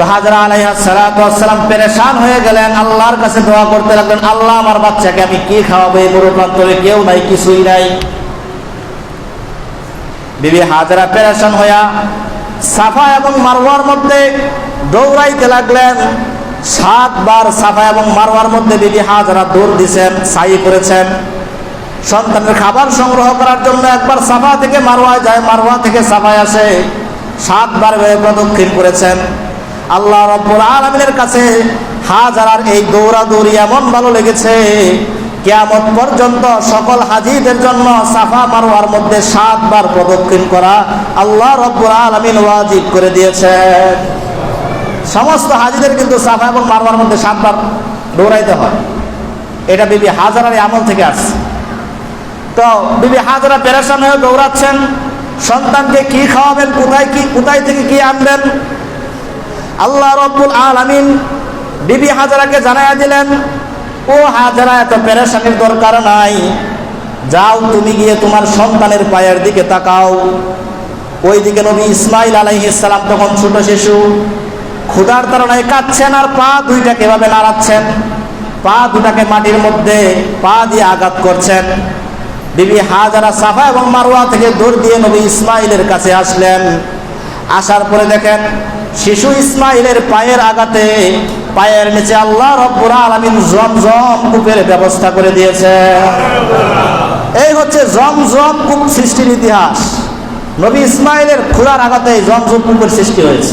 তো হাজরা আলাইহা সালাম পেরেশান হয়ে গেলেন, আল্লাহর কাছে দোয়া করতে লাগলেন, আল্লাহ, আমার বাচ্চাকে আমি কি খাওয়াবো এই প্রান্তরে? কেউ নাই, কিছুই নাই। বিবি হাজরা পেরেশান হইয়া সাফা এবং মারওয়ার মধ্যে দৌড়াইতে লাগলেন। সাতবার সাফা এবং মারওয়ার মধ্যে বিবি হাজরা দৌড় দিছেন, সাই করেছেন। সন্তানের খাবার সংগ্রহ করার জন্য একবার সাফা থেকে মারওয়ায় যায়, মারওয়া থেকে সাফায় আসে। সাতবার প্রদক্ষিণ করেছেন। আল্লাহ রব্বুল আলমিনের কাছে হাজারার এই দৌড়াদৌড়ি এমন ভালো লেগেছে, কেয়ামত পর্যন্ত সকল হাজিদের জন্য সাফা মারোয়ার মধ্যে সাতবার প্রদক্ষিণ করা আল্লাহ রব্বুল আলমিন ওয়াজিব করে দিয়েছেন। সমস্ত হাজিদের কিন্তু সাফা এবং মারোয়ার মধ্যে সাতবার দৌড়াইতে হয়। এটা বিবি হাজারার আমল থেকে আসছে। তো বিবি হাজারা পেরেশান হয়ে দৌড়াচ্ছেন, সন্তানকে কি খাওয়াবেন, কোথায় কি কোথায় থেকে কি আনবেন আল্লাহ রব্বুল আলামিন বিবি হাজারাকে জানাইয়া দিলেন, ও হাজারা, এত পেরেশানির দরকার নাই। যাও তুমি গিয়ে তোমার সন্তানের পায়ের দিকে তাকাও। ওই দিকে নবী ইসমাইল আলাইহিস সালাম তখন ছোট শিশু, ক্ষুধার তাড়নায় কাঁদছেন আর পা দুইটাকে এভাবে নাড়াচ্ছেন? পা দুটাকে মাটির মধ্যে পা দিয়ে আঘাত করছেন। বিবি হাজারা, সাফা এবং মারোয়া থেকে দৌড় দিয়ে নবী ইসমাইলের কাছে আসলেন। আসার পরে দেখেন শিশু ইসমাইলের পায়ের আগাতে পায়ের নিচে আল্লাহ রব্বুল আলামিন জমজম কূপের ব্যবস্থা করে দিয়েছে। এই হচ্ছে জমজম কূপ সৃষ্টির ইতিহাস। নবী ইসমাইলের খোলার আঘাতে জমজম কূপের সৃষ্টি হয়েছে।